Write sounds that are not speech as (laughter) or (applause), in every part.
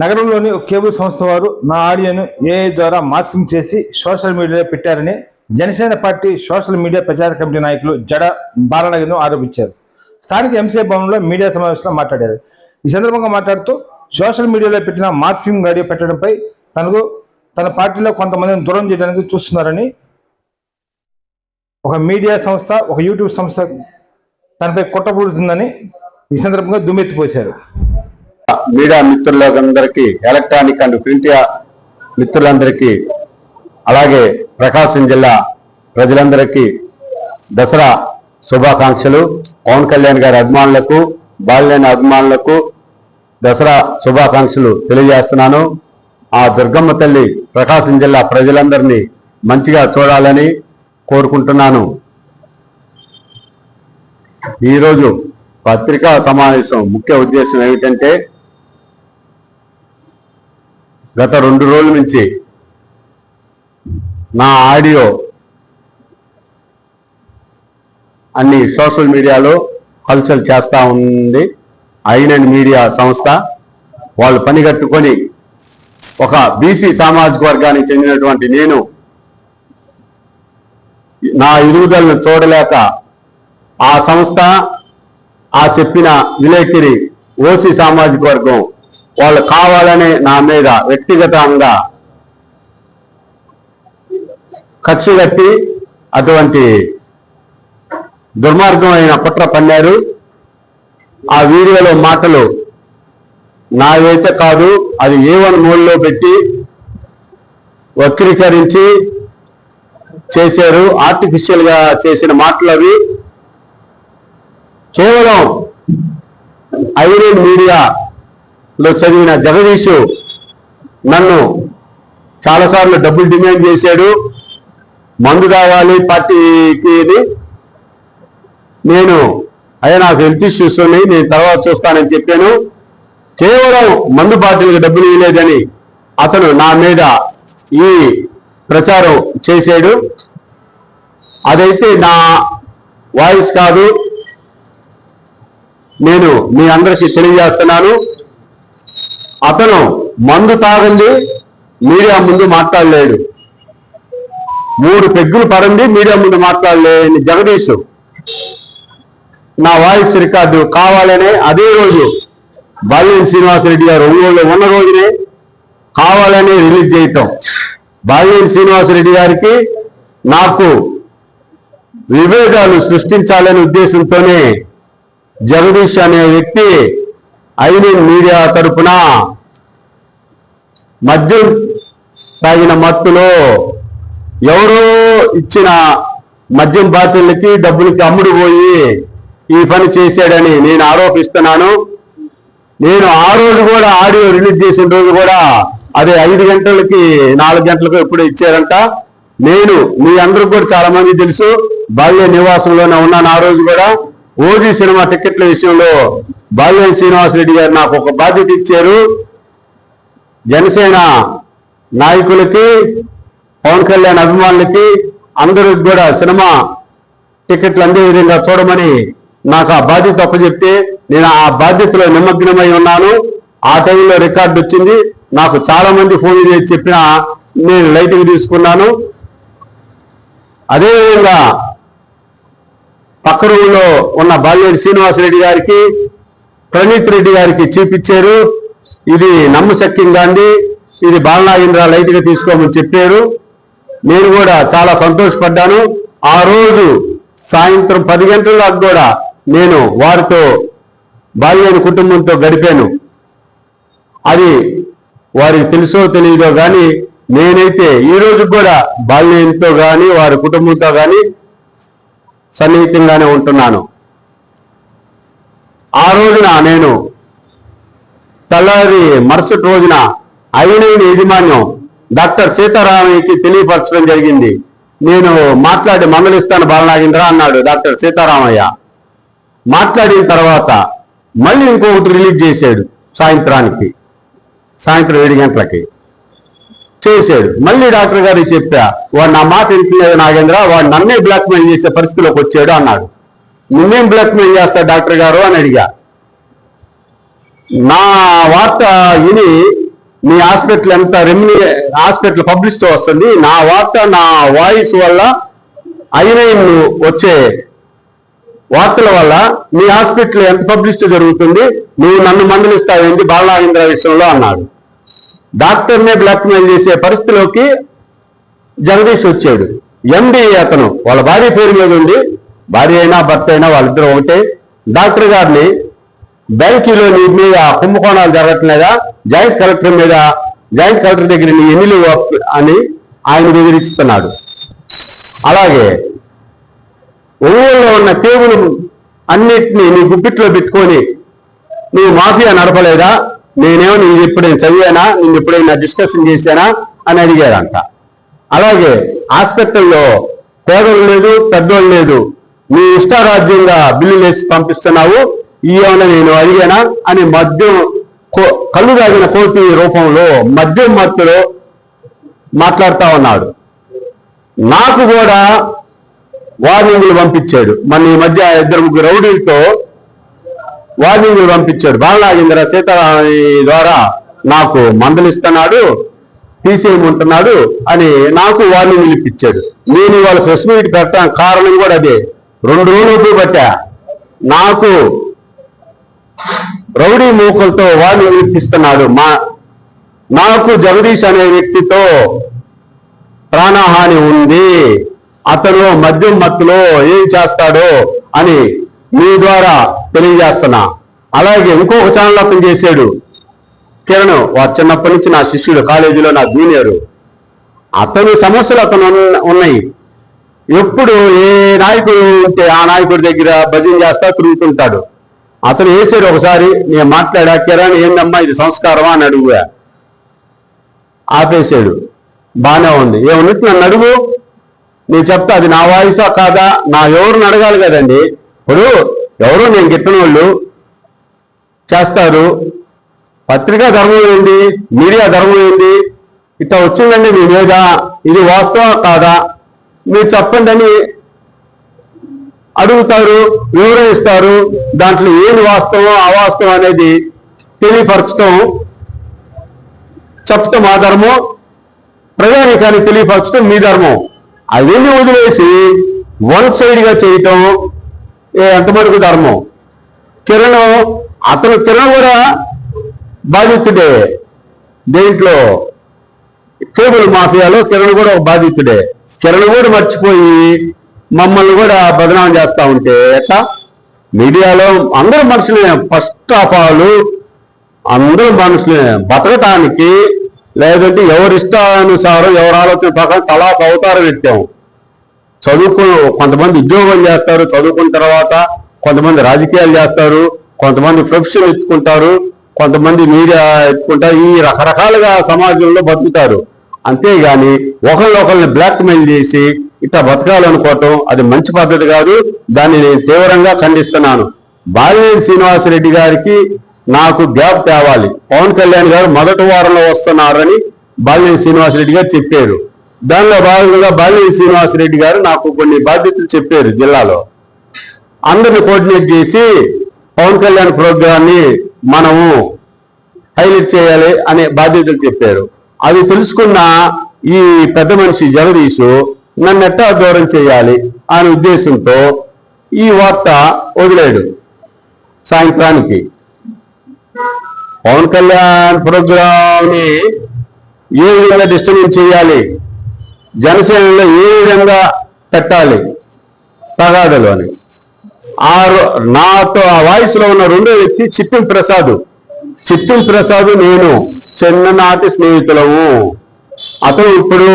నగరంలోని ఒక కేబుల్ సంస్థ వారు నా ఆడియోను ఏఐ ద్వారా మార్ఫింగ్ చేసి సోషల్ మీడియాలో పెట్టారని జనసేన పార్టీ సోషల్ మీడియా ప్రచార కమిటీ నాయకులు జడ బాలనగరం ఆరోపించారు. స్థానిక ఎంసీ భవన్లో మీడియా సమావేశంలో మాట్లాడారు. ఈ సందర్భంగా మాట్లాడుతూ సోషల్ మీడియాలో పెట్టిన మార్ఫింగ్ ఆడియో పెట్టడంపై తనకు తన పార్టీలో కొంతమందిని దూరం చేయడానికి చూస్తున్నారని ఒక మీడియా సంస్థ ఒక యూట్యూబ్ సంస్థ తనపై కుట్రపూడుతుందని ఈ సందర్భంగా దుమ్మెత్తిపోశారు. మీడియా మిత్రులందరికీ ఎలక్ట్రానిక్ అండ్ ప్రింట్ మిత్రులందరికీ అలాగే ప్రకాశం జిల్లా ప్రజలందరికీ దసరా శుభాకాంక్షలు. పవన్ కళ్యాణ్ గారి అభిమానులకు బాలినేని అభిమానులకు దసరా శుభాకాంక్షలు తెలియజేస్తున్నాను. ఆ దుర్గమ్మ తల్లి ప్రకాశం జిల్లా ప్రజలందరినీ మంచిగా చూడాలని కోరుకుంటున్నాను. ఈరోజు పత్రికా సమావేశం ముఖ్య ఉద్దేశం ఏమిటంటే గత రెండు రోజుల నుంచి నా ఆడియో అన్ని సోషల్ మీడియాలో హల్చల్ చేస్తూ ఉంది. ఐనన్ మీడియా సంస్థ వాళ్ళు పని కట్టుకొని ఒక బీసీ సామాజిక వర్గానికి చెందినటువంటి నేను నా ఎదుగుదలను చూడలేక ఆ సంస్థ ఆ చెప్పిన విలేకరి ఓసీ సామాజిక వర్గం వాళ్ళు కావాలని నా మీద వ్యక్తిగతంగా ఖర్చు కట్టి అటువంటి దుర్మార్గమైన కుట్ర పన్నారు. ఆ వీడియోలో మాటలు నావైతే కాదు అది ఏవన్ వన్ పెట్టి వక్రీకరించి చేశారు. ఆర్టిఫిషియల్గా చేసిన మాటలు అవి. కేవలం ఐరన్ లో చదివిన జగదీషు నన్ను చాలాసార్లు డబ్బులు డిమాండ్ చేశాడు. మందు కావాలి పార్టీకి అని. నేను అయ్యా నాకు హెల్త్ ఇష్యూస్ ఉన్నాయి నేను తర్వాత చూస్తానని చెప్పాను. కేవలం మందు పార్టీలకు డబ్బులు ఇవ్వలేదని అతను నా మీద ఈ ప్రచారం చేశాడు. అదైతే నా వాయిస్ కాదు. నేను మీ అందరికీ తెలియజేస్తున్నాను. అతను మందు తాగండి మీడియా ముందు మాట్లాడలేడు. మూడు పెగ్గులు పడండి మీడియా ముందు మాట్లాడలేని జగదీష్ నా వాయిస్ రికార్డు కావాలనే అదే రోజు బాలినేని శ్రీనివాసరెడ్డి గారు ఒంగోలులో ఉన్న రోజునే కావాలని రిలీజ్ చేయటం. బాలినేని శ్రీనివాసరెడ్డి గారికి నాకు విభేదాలు సృష్టించాలనే ఉద్దేశంతోనే జగదీష్ అనే వ్యక్తి ఐనిన్ మీడియా తరపున మద్యం తాగిన మత్తులో ఎవరో ఇచ్చిన మద్యం బాటిళ్ళకి డబ్బులకి అమ్ముడు పోయి ఈ పని చేశాడని నేను ఆరోపిస్తున్నాను. నేను ఆ రోజు కూడా ఆడియో రిలీజ్ చేసిన రోజు కూడా అదే ఐదు గంటలకి నాలుగు గంటలకు ఎప్పుడు ఇచ్చారంట. నేను మీ అందరికి కూడా చాలా మంది తెలుసు బాల్య నివాసంలోనే ఉన్నాను ఆ రోజు కూడా. ఓజీ సినిమా టికెట్ల విషయంలో బాల్యం శ్రీనివాసరెడ్డి గారు నాకు ఒక బాధ్యత ఇచ్చారు. జనసేన నాయకులకి పవన్ కళ్యాణ్ అభిమానులకి అందరికి కూడా సినిమా టికెట్లు అందే విధంగా చూడమని నాకు ఆ బాధ్యత చెప్తే నేను ఆ బాధ్యతలో నిమగ్నమై ఉన్నాను. ఆ టైంలో రికార్డు వచ్చింది. నాకు చాలా మంది ఫోన్ చేసి చెప్పినా నేను లైట్కి తీసుకున్నాను. అదేవిధంగా పక్క రూములో ఉన్న బాల్యేటి శ్రీనివాసరెడ్డి గారికి ప్రణీత్ రెడ్డి గారికి చూపించారు. ఇది నమ్మశక్యంగా ఉంది ఇది బాలనాగేంద్ర లైట్గా తీసుకోమని చెప్పారు. నేను కూడా చాలా సంతోషపడ్డాను. ఆ రోజు సాయంత్రం పది గంటల కూడా నేను వారితో భార్య కుటుంబంతో గడిపాను. అది వారికి తెలుసో తెలియదో కానీ నేనైతే ఈ రోజు కూడా బాల్యంతో కానీ వారి కుటుంబంతో కానీ సన్నిహితంగానే ఉంటున్నాను. ఆ రోజున నేను తెల్లారి మరుసటి రోజున ఐనైన యజమాన్యం డాక్టర్ సీతారామయ్యకి తెలియపరచడం జరిగింది. నేను మాట్లాడి మందలిస్తాను బాలనాగేంద్ర అన్నాడు డాక్టర్ సీతారామయ్య. మాట్లాడిన తర్వాత మళ్ళీ ఇంకొకటి రిలీజ్ చేశాడు సాయంత్రానికి సాయంత్రం ఏడు గంటలకి చేశాడు. మళ్ళీ డాక్టర్ గారికి చెప్పా వాడు నా మాట వింటలేదు నాగేంద్ర వాడు నన్నే బ్లాక్మెయిల్ చేసే పరిస్థితిలోకి వచ్చాడు అన్నాడు. నిన్నేం బ్లాక్మెయిల్ చేస్తా డాక్టర్ గారు అని అడిగా. నా వార్త విని మీ హాస్పిటల్ ఎంత రెమ్యూ హాస్పిటల్ పబ్లిసిటీ వస్తుంది. నా వార్త నా వాయిస్ వల్ల అయిన వచ్చే వార్తల వల్ల మీ హాస్పిటల్ ఎంత పబ్లిసిటీ జరుగుతుంది. నువ్వు నన్ను మందలిస్తావేంటి బాలనాగేంద్ర విషయంలో అన్నాడు. డాక్టర్నే బ్లాక్మెయిల్ చేసే పరిస్థితిలోకి జగదీష్ వచ్చాడు. ఎండి అతను. వాళ్ళ భార్య పేరు మీద ఉంది. భార్య అయినా భర్త అయినా వాళ్ళిద్దరూ ఒకటే. డాక్టర్ గారిని బ్యాంకీలో నీ మీద కుంభకోణాలు జరగట్లేదా? జాయింట్ కలెక్టర్ మీద జాయింట్ కలెక్టర్ దగ్గర నీ ఎన్ని అని ఆయన బెదిరిస్తున్నాడు. అలాగే ఒంగోలులో ఉన్న కేబుల్ అన్నిటినీ నీ గుప్పిట్లో పెట్టుకొని నీ మాఫియా నడపలేదా? నేనేమో నేను ఎప్పుడైనా చదివానా? నేను ఎప్పుడైనా డిస్కషన్ చేశానా? అని అడిగాడంట. అలాగే హాస్పిటల్లో పేదలు లేదు పెద్దోళ్ళు లేదు. నీ ఇష్టారాజ్యంగా బిల్లులు వేసి పంపిస్తున్నావు ఈయన నేను అడిగానా అని మద్యం కో- కళ్ళు తాగిన కోతి రూపంలో మద్యం మత్తులో మాట్లాడుతా ఉన్నాడు. నాకు కూడా వార్నింగ్లు పంపించాడు. మన ఈ మధ్య ఇద్దరు ముగ్గురు రౌడీలతో వార్నింగ్లు పంపించాడు. బాలనాగేంద్ర సీతారామని ద్వారా నాకు మందలిస్తున్నాడు తీసేయమంటున్నాడు అని నాకు వార్నింగ్లు ఇప్పించాడు. నేను ఇవాళ ప్రెస్ మీట్ పెట్టడానికి కారణం కూడా అదే. రెండు రోజులు పట్టా నాకు రౌడీ మూకలతో వాడు ఇప్పిస్తున్నాడు మా నాకు జగదీష్ అనే వ్యక్తితో ప్రాణహాని ఉంది. అతను మద్యం మత్తులో ఏం చేస్తాడో అని మీ ద్వారా తెలియజేస్తున్నా. అలాగే ఇంకొక ఛానల్ అతను చేశాడు. కిరణ్ వారు చిన్నప్పటి నుంచి నా శిష్యుడు కాలేజీలో నా జూనియరు. అతని సమస్యలు అతను ఉన్నాయి. ఎప్పుడు ఏ నాయకుడు ఉంటే ఆ నాయకుడి దగ్గర భజన చేస్తా తిరుగుతుంటాడు. అతను వేసాడు ఒకసారి నేను మాట్లాడా కిరణ్ ఏందమ్మా ఇది సంస్కారమా? అని అడుగుగా ఆపేశాడు బానే ఉంది. ఏమన్నట్టు నన్ను అడుగు. నేను చెప్తా అది నా వాయిసా కాదా? నా ఎవరిని అడగాలి కదండి? ఇప్పుడు ఎవరో నేను గిట్టిన వాళ్ళు చేస్తారు. పత్రికా ధర్మం ఏంటి మీడియా ధర్మం ఏంటి ఇట్లా వచ్చిందండి మీ మీద. ఇది వాస్తవం కాదా? మీరు చెప్పండి అని అడుగుతారు వివరణిస్తారు దాంట్లో ఏది వాస్తవం అవాస్తవం అనేది తెలియపరచడం చెప్పటం మా ధర్మం. ప్రజానికాన్ని తెలియపరచడం మీ ధర్మం. అవన్నీ వదిలేసి వన్ సైడ్గా చేయటం ఎంతవరకు ధర్మం. కిరణ్ అతను కిరణ్ కూడా బాధితుడే. దేంట్లో? కేబుల్ మాఫియాలో కిరణ్ కూడా ఒక బాధితుడే. చరణ కూడా మర్చిపోయి మమ్మల్ని కూడా బదనాం చేస్తూ ఉంటే ఎట్లా? మీడియాలో అందరూ మనుషులే ఫస్ట్ ఆఫ్ ఆల్. అందరూ మనుషులే బతకటానికి లేదంటే ఎవరి ఇష్టానుసారం ఎవరి ఆలోచన ప్రకారం తలా అవతారం ఎత్తాము చదువుకు కొంతమంది ఉద్యోగం చేస్తారు చదువుకున్న తర్వాత కొంతమంది రాజకీయాలు చేస్తారు కొంతమంది ప్రొఫెషన్ ఎత్తుకుంటారు కొంతమంది మీడియా ఎత్తుకుంటారు ఈ రకరకాలుగా సమాజంలో బతుకుతారు. అంతేగాని ఒకళ్ళొకళ్ళని బ్లాక్మెయిల్ చేసి ఇట్లా బతకాలనుకోవటం అది మంచి పద్ధతి కాదు. దాన్ని నేను తీవ్రంగా ఖండిస్తున్నాను. బాలినేని శ్రీనివాసరెడ్డి గారికి నాకు గ్యాప్ తేవాలి. పవన్ కళ్యాణ్ గారు మొదటి వారంలో వస్తున్నారని బాలినేని శ్రీనివాసరెడ్డి గారు చెప్పారు. దానిలో భాగంగా బాలినేని శ్రీనివాసరెడ్డి గారు నాకు కొన్ని బాధ్యతలు చెప్పారు జిల్లాలో. అందరిని కోఆర్డినేట్ చేసి పవన్ కళ్యాణ్ ప్రోగ్రాన్ని మనము హైలైట్ చేయాలి అనే బాధ్యతలు చెప్పారు. అది తెలుసుకున్న ఈ పెద్ద మనిషి జగదీషు నన్ను ఎట్టా దూరం చేయాలి అనే ఉద్దేశంతో ఈ వార్త వదిలేడు సాయంత్రానికి. పవన్ కళ్యాణ్ ప్రోగ్రామ్ని ఏ విధంగా డిస్టర్బెన్స్ చేయాలి? జనసేనలో ఏ విధంగా పెట్టాలి? తగాదలు అని ఆ రో- నాతో ఆ వాయిస్లో ఉన్న రెండో వ్యక్తి చిట్టిం ప్రసాద్. చిట్టిం ప్రసాద్ నేను. చిన్ననాటి స్నేహితులము. అతను ఇప్పుడు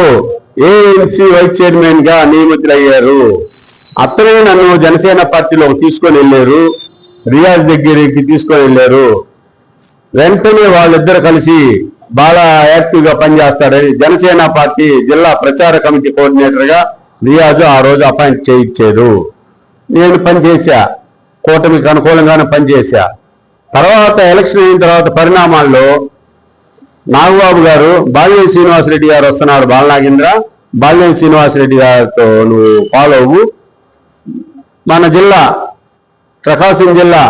ఏఎంసీ వైస్ చైర్మన్గా నియమితులయ్యారు. అతనే నన్ను జనసేన పార్టీలో తీసుకొని వెళ్ళారు. రియాజ్ దగ్గరికి తీసుకొని వెళ్ళారు. వెంటనే వాళ్ళిద్దరు కలిసి బాగా యాక్టివ్గా పనిచేస్తాడని జనసేన పార్టీ జిల్లా ప్రచార కమిటీ కోఆర్డినేటర్గా రియాజు ఆ రోజు అపాయింట్ చేయించారు. నేను పనిచేశా. కూటమికి అనుకూలంగానే పనిచేశా. తర్వాత ఎలక్షన్ అయిన తర్వాత పరిణామాల్లో నాగబాబు గారు బాల్యం శ్రీనివాసరెడ్డి గారు వస్తున్నారు బాలనాగేంద్ర. బాల్యం శ్రీనివాసరెడ్డి గారితో నువ్వు ఫాలో అవ్వు. మన జిల్లా ప్రకాశం జిల్లా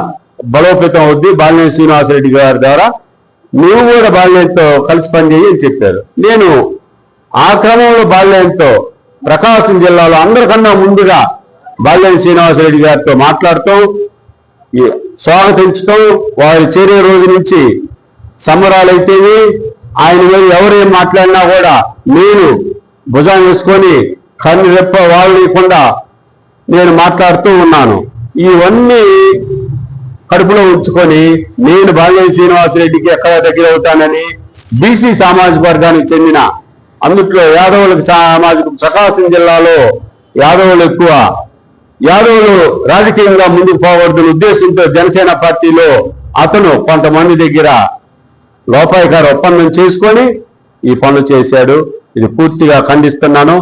బలోపేతం అవుద్ది బాలినేని శ్రీనివాసరెడ్డి గారి ద్వారా. నువ్వు కూడా బాల్యంతో కలిసి పనిచేయి అని చెప్పారు. నేను ఆ క్రమంలో బాల్యంతో ప్రకాశం జిల్లాలో అందరికన్నా ముందుగా బాల్యం శ్రీనివాసరెడ్డి గారితో మాట్లాడటం స్వాగతించటం వారి చేరే రోజు నుంచి సంబరాలైతేవి ఆయన మీద ఎవరేం మాట్లాడినా కూడా నేను భుజం వేసుకొని కన్ను రెప్ప వాళ్ళకుండా నేను మాట్లాడుతూ ఉన్నాను. ఇవన్నీ కడుపులో ఉంచుకొని నేను బాల్యం శ్రీనివాసరెడ్డికి ఎక్కడ దగ్గర అవుతానని బీసీ సామాజిక వర్గానికి చెందిన అందుట్లో యాదవులకు సామాజిక ప్రకాశం జిల్లాలో యాదవులు ఎక్కువ. యాదవులు రాజకీయంగా ముందుకు పోకూడదని ఉద్దేశంతో జనసేన పార్టీలో అతను కొంతమంది దగ్గర లోపాయికార ఒప్పందం చేసుకొని ఈ పనులు చేశాడు. ఇది పూర్తిగా ఖండిస్తున్నాను.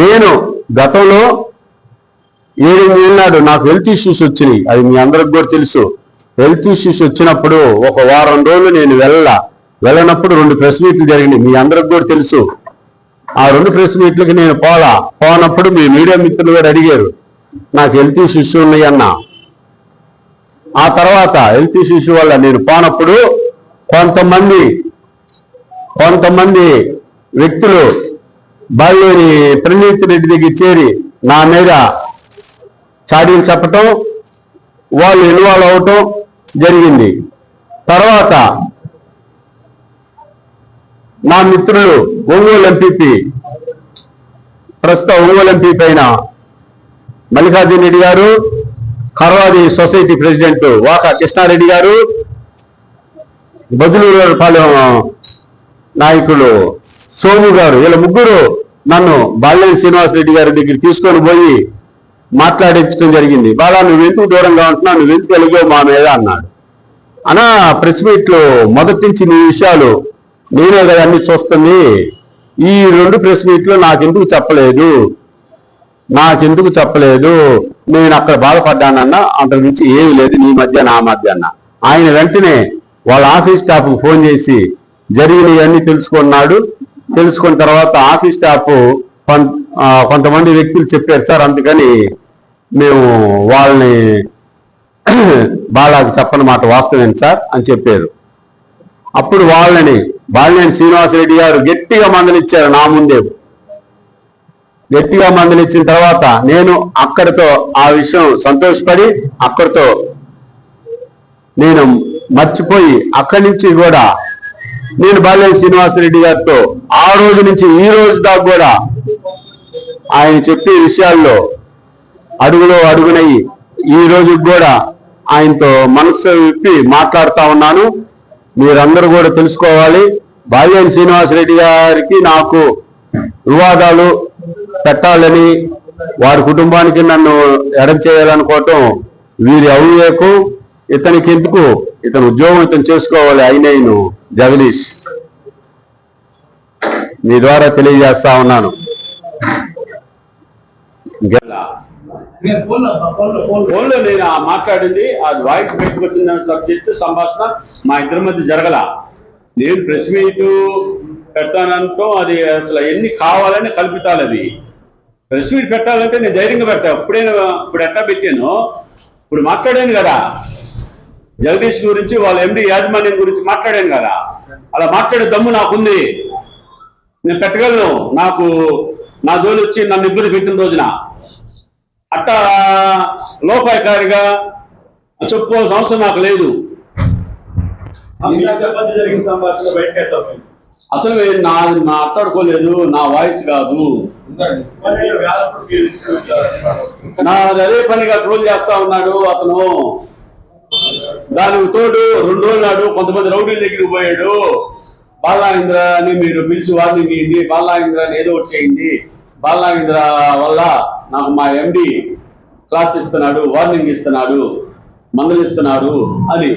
నేను గతంలో ఏడు నాడు నాకు హెల్త్ ఇష్యూస్ వచ్చినాయి. అది మీ అందరికి కూడా తెలుసు. హెల్త్ ఇష్యూస్ వచ్చినప్పుడు ఒక వారం రోజులు నేను వెళ్ళ వెళ్ళనప్పుడు రెండు ప్రెస్ మీట్లు జరిగినాయి. మీ అందరికి కూడా తెలుసు. ఆ రెండు ప్రెస్ మీట్లకి నేను పోలా. పోనప్పుడు మీ మీడియా మిత్రులు కూడా అడిగారు నాకు హెల్త్ ఇష్యూస్ ఉన్నాయన్న ఆ తర్వాత హెల్త్ ఇష్యూస్ వల్ల నేను పోనప్పుడు కొంతమంది కొంతమంది వ్యక్తులు బాల్యేని ప్రణీత్ రెడ్డి దగ్గర చేరి నా మీద చాడీలు చెప్పటం వాళ్ళు ఇన్వాల్వ్ అవటం జరిగింది. తర్వాత మా మిత్రులు ఒంగోలు ఎంపీపీ ప్రస్తుత ఒంగోలు ఎంపీ పైన మల్లికార్జున రెడ్డి గారు కర్వాది సొసైటీ ప్రెసిడెంట్ వాకా కృష్ణారెడ్డి గారు బదులూరుపాలెం నాయకులు సోము గారు వీళ్ళ ముగ్గురు నన్ను బాల్యం శ్రీనివాసరెడ్డి గారి దగ్గర తీసుకొని పోయి మాట్లాడించడం జరిగింది. బాలా నువ్వెందుకు దూరంగా ఉంటున్నావు? నువ్వు ఎందుకు మా మీద అన్నాడు. అనా ప్రెస్ మీట్లో మొదటి నుంచి నీ విషయాలు నేనే కదా అన్ని చూస్తుంది. ఈ రెండు ప్రెస్ మీట్లో నాకెందుకు చెప్పలేదు? నాకెందుకు చెప్పలేదు? నేను అక్కడ బాధపడ్డానన్నా అంతకు మించి ఏమీ లేదు నీ మధ్య నా మధ్య అన్న. ఆయన వెంటనే వాళ్ళ ఆఫీస్ స్టాఫ్కు ఫోన్ చేసి జరిగినవన్నీ తెలుసుకున్నాడు. తెలుసుకున్న తర్వాత ఆఫీస్ స్టాఫ్ కొంతమంది వ్యక్తులు చెప్పారు సార్ అందుకని మేము వాళ్ళని (clears throat) బాలాకి చెప్పని మాట వాస్తవం సార్? అని చెప్పారు. అప్పుడు వాళ్ళని బాలినేని శ్రీనివాసరెడ్డి గారు గట్టిగా మందలిచ్చారు నా ముందే. గట్టిగా మందలిచ్చిన తర్వాత నేను అక్కడితో ఆ విషయం సంతోషపడి అక్కడితో నేను మర్చిపోయి అక్కడి నుంచి కూడా నేను బాల్యం శ్రీనివాసరెడ్డి గారితో ఆ రోజు నుంచి ఈ రోజు దాకా కూడా ఆయన చెప్పే విషయాల్లో అడుగులో అడుగునయ్యి ఈ రోజు కూడా ఆయనతో మనస్సు విప్పి మాట్లాడుతా ఉన్నాను. మీరందరూ కూడా తెలుసుకోవాలి. బాల్యం శ్రీనివాసరెడ్డి గారికి నాకు వివాదాలు పెట్టాలని వారి కుటుంబానికి నన్ను ఎడం చేయాలనుకోవటం వీరి అవివేకు. ఇతనికి ఎందుకు ఇతను ఉద్యోగం ఇతను చేసుకోవాలి అయినను జగదీష్. మీ ద్వారా తెలియజేస్తా ఉన్నాను. ఫోన్లో నేను ఆ మాట్లాడింది అది వాయిస్ బయటకు వచ్చిన సబ్జెక్ట్ సంభాషణ మా ఇద్దరి మధ్య జరగల. నేను ప్రెస్ మీట్ పెడతానంటాం అది అసలు ఎన్ని కావాలని కల్పితాలు అది ప్రెస్ మీట్ పెట్టాలంటే నేను ధైర్యంగా పెడతా. ఇప్పుడే ఇప్పుడు ఎట్లా పెట్టాను ఇప్పుడు మాట్లాడాను కదా. జగదీష్ గురించి వాళ్ళ ఎండి యాజమాన్యం గురించి మాట్లాడాను కదా. అలా మాట్లాడే దమ్ము నాకుంది. నేను పెట్టగలను. నాకు నా జోలి వచ్చి నన్ను ఇబ్బంది పెట్టిన రోజున. అట్ట లోపాయకారిగా చెప్పుకోవాల్సిన అవసరం నాకు లేదు. అసలు నా నా అట్టాడుకోలేదు నా వాయిస్ కాదు. నా అదే పనిగా ట్రోల్ చేస్తా ఉన్నాడు అతను. దానికి తోడు రెండు రోజులు నాడు కొంతమంది రౌడీల దగ్గరికి పోయాడు. బాలనాగేంద్ర అని మీరు పిలిచి వార్నింగ్ ఇయ్యండి బాలనాగేంద్ర అని ఏదో ఒకటి చేయండి. బాలనాగేంద్ర వల్ల నాకు మా ఎండి క్లాస్ ఇస్తున్నాడు వార్నింగ్ ఇస్తున్నాడు మందలిస్తున్నాడు అని